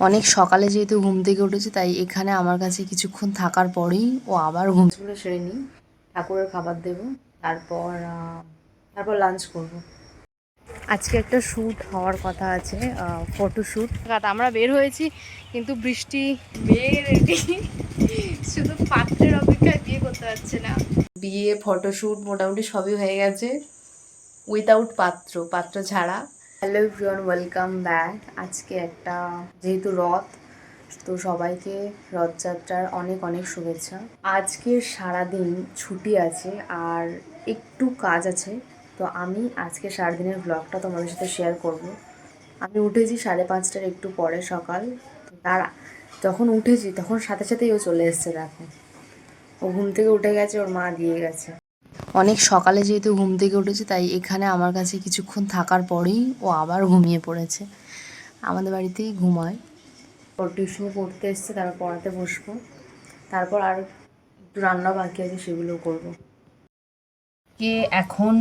অনেক সকালে যেহেতু ঘুম থেকে উঠেছি, তাই এখানে আমার কাছে কিছুক্ষণ থাকার পরেই ও আবার ঘুমগুলো সেরে নিই। ঠাকুরের খাবার দেব, তারপর তারপর লাঞ্চ করব। আজকে একটা শ্যুট হওয়ার কথা আছে ফটো শ্যুট আমরা বের হয়েছি, কিন্তু বৃষ্টি বিয়ে রেডি শুধু পাত্রের অপেক্ষায় বিয়ে করতে পারছে না। বিয়ে ফটোশ্যুট মোটামুটি সবই হয়ে গেছে। উইদাউট পাত্র পাত্র ছাড়া। হ্যালো এভরিওয়ান ওয়েলকাম ব্যাক আজকে একটা যেহেতু রথ, তো সবাইকে রথযাত্রার অনেক অনেক শুভেচ্ছা। আজকে সারাদিন ছুটি আছে আর একটু কাজ আছে, তো আমি আজকে সারাদিনের ব্লগটা তোমাদের সাথে শেয়ার করব। আমি উঠেছি সাড়ে পাঁচটার একটু পরে সকাল তার যখন উঠেছি তখন সাথে সাথেই ও চলে এসছে, দেখো। ও ঘুম থেকে উঠে গেছে, ওর মা দিয়ে গেছে। অনেক সকালে যেহেতু ঘুম থেকে উঠেছে, তাই এখানে আমার কাছে কিছুক্ষণ থাকার পরেই ও আবার ঘুমিয়ে পড়েছে। আমাদের বাড়িতেই ঘুমায়। ওর টিউশন পড়তে এসছে, তারপর পড়াতে বসবো। তারপর আর রান্না বাকি আছে সেগুলো করব। কে এখন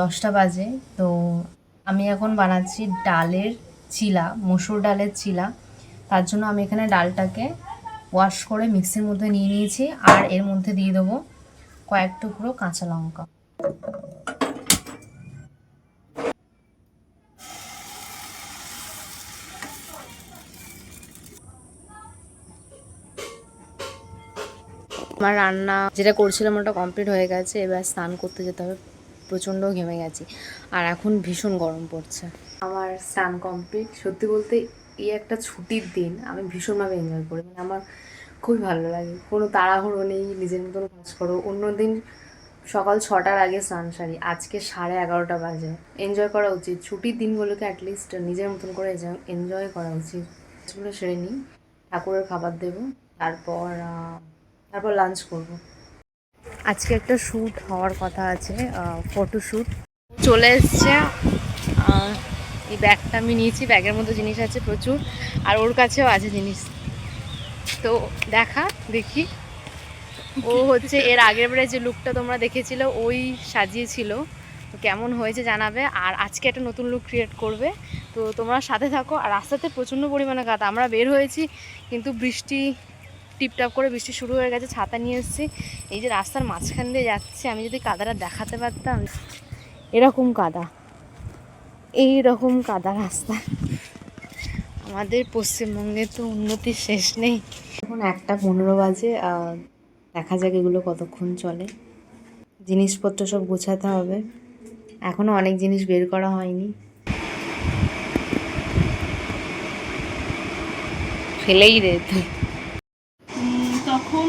দশটা বাজে, তো আমি এখন বানাচ্ছি ডালের চিলা, মসুর ডালের চিলা। তার জন্য আমি এখানে ডালটাকে ওয়াশ করে মিক্সির মধ্যে নিয়ে নিয়েছি, আর এর মধ্যে দিয়ে দেবো কয়েক টুকরো কাঁচা লঙ্কা। আমার রান্না যেটা করছিলাম ওটা কমপ্লিট হয়ে গেছে এবার স্নান করতে যেতে হবে প্রচণ্ড ঘেমে গেছি আর এখন ভীষণ গরম পড়ছে। আমার স্নান কমপ্লিট। সত্যি বলতে এই একটা ছুটির দিন আমি ভীষণভাবে এনজয় করি। মানে আমার খুবই ভালো লাগে। কোনো তাড়াহুড়ো নেই, নিজের মতন কাজ করো। অন্য দিন সকাল ছটার আগে স্নান সারি। আজকে সাড়ে এগারোটা বাজে। এনজয় করা উচিত। ছুটির দিনগুলোকে অ্যাটলিস্ট নিজের মতন করে এনজয় করা উচিত। সেগুলো সেরে নিই। ঠাকুরের খাবার দেব। তারপর তারপর লাঞ্চ করব। আজকে একটা শ্যুট হওয়ার কথা আছে ফটো শ্যুট চলে এসছে এই ব্যাগটা আমি নিয়েছি। ব্যাগের মধ্যে জিনিস আছে প্রচুর। আর ওর কাছেও আছে জিনিস। তো দেখা, দেখি। ও হচ্ছে এর আগের বারে যে লুকটা তোমরা দেখেছিলে, ওই সাজিয়েছিল। কেমন হয়েছে জানাবে। আর আজকে একটা নতুন লুক ক্রিয়েট করবে। তো তোমরা সাথে থাকো। আর রাস্তাতে প্রচণ্ড পরিমাণে কাদা আমরা বের হয়েছি, কিন্তু বৃষ্টি টিপটাপ করে বৃষ্টি শুরু হয়ে গেছে, ছাতা নিয়ে এসেছি। এই যে রাস্তার মাঝখান দিয়ে যাচ্ছে, আমি যদি কাদাটা দেখাতে পারতাম। এরকম কাদা। এই রকম কাদা রাস্তা। আমাদের পশ্চিমবঙ্গে তো উন্নতির শেষ নেই। এখন একটা পনেরো বাজে দেখা যাক এগুলো কতক্ষণ চলে। জিনিসপত্র সব গোছাতে হবে। এখনও অনেক জিনিস বের করা হয়নি। ফেলেই দে তুই। তখন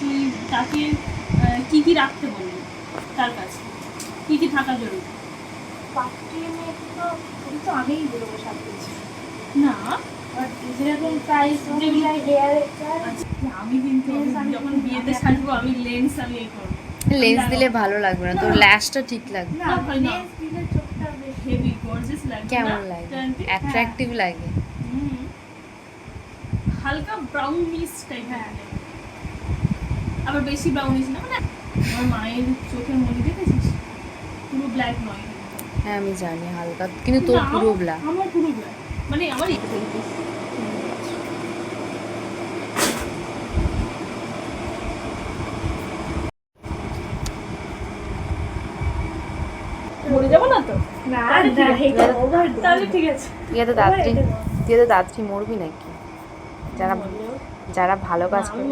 তুই তাকে কি কি রাখতে বললি তার কাছে? কি কি থাকা জরুরি? আমি তো আগেই বলব সব কিছু না যেরকম প্রাইস অনুযায়ী হেয়ার আমি কিন্তু যখন বিয়েতে সাজবো আমি লেন্স আমি এই করব। লেন্স দিলে ভালো লাগবে না তোর ল্যাশটা ঠিক লাগবে। না লেন্স দিলে চোখটা হেভি গর্জিয়াস লাগবে কেমন লাগে? অ্যাট্রাকটিভ লাগে। হালকা ব্রাউনিশ টাইপ হ্যাঁ। আবার বেশি ব্রাউনিশ না মানে আমার মায়ের চোখের মনি দেখেছিস? পুরো ব্ল্যাক নয়। হ্যাঁ আমি জানি হালকা। কিন্তু তোর পুরো ব্ল্যাক আমার পুরো ব্ল্যাক মানে আমার মরে যাব না তো? না তাহলে ঠিক আছে। তুই এত তাড়াতাড়ি তুই এত তাড়াতাড়ি মরবি নাকি? যারা যারা ভালো কাজ করে?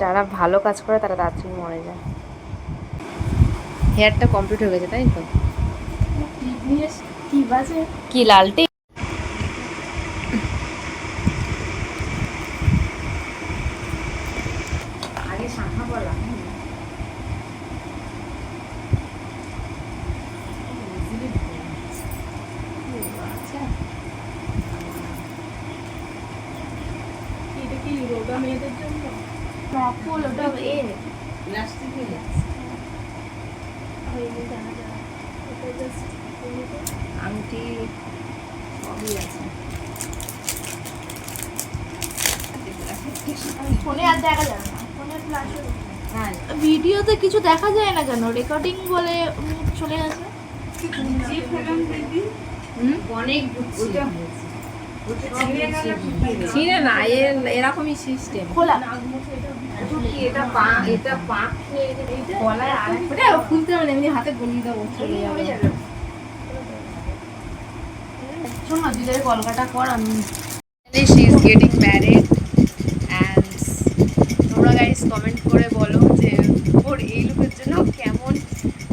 যারা ভালো কাজ করে তারা তাড়াতাড়ি মরে যায়। হেয়ারটা কমপ্লিট হয়ে গেছে তাই তো? কি বাজে? কি লালটি? শাখা আংটি সবই আছে। ফোনে আর দেখা যাবে না। ফোনে ফ্ল্যাশ হ্যাঁ। ভিডিওতে কিছু দেখা যায় না কেন? রেকর্ডিং বলে চলে ছিঁড়ে না এর এরকমই সিস্টেম খোলা। এটা পা এটা পা খুলতে হবে না, এমনি হাতে গলিয়ে দেবো চলে যাবে। শোন না কলকাটা কর, আমি is getting married. And তোমরা গাইজ কমেন্ট করে বলো যে, ওর এই লুকের জন্য কেমন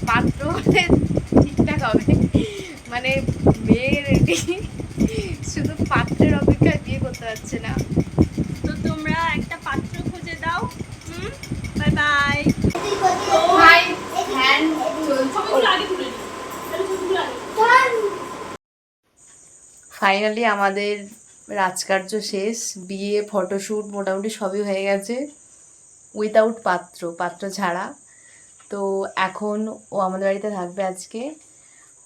পাত্র? হলে ঠিকঠাক হবে। মানে মেয়ের রেডি শুধু পাত্রের অপেক্ষায় বিয়ে করতে পারছে না তো তোমরা একটা পাত্র খুঁজে দাও হুম বাই বাই ভাই হ্যান্ড ছবিগুলো আগে তুলে নিই তাহলে ছবিগুলো আগে ফাইনালি আমাদের রাজকার্য শেষ, বিয়ে ফটোশ্যুট মোটামুটি সবই হয়ে গেছে উইদাউট পাত্র পাত্র ছাড়া। তো এখন ও আমাদের বাড়িতে থাকবে আজকে,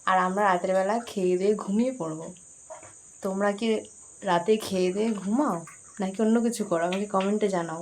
আর আমরা রাতের বেলা খেয়ে দিয়ে ঘুমিয়ে পড়ব। তোমরা কি রাতে খেয়ে দিয়ে ঘুমাও? নাকি অন্য কিছু করো? আমাকে কমেন্টে জানাও।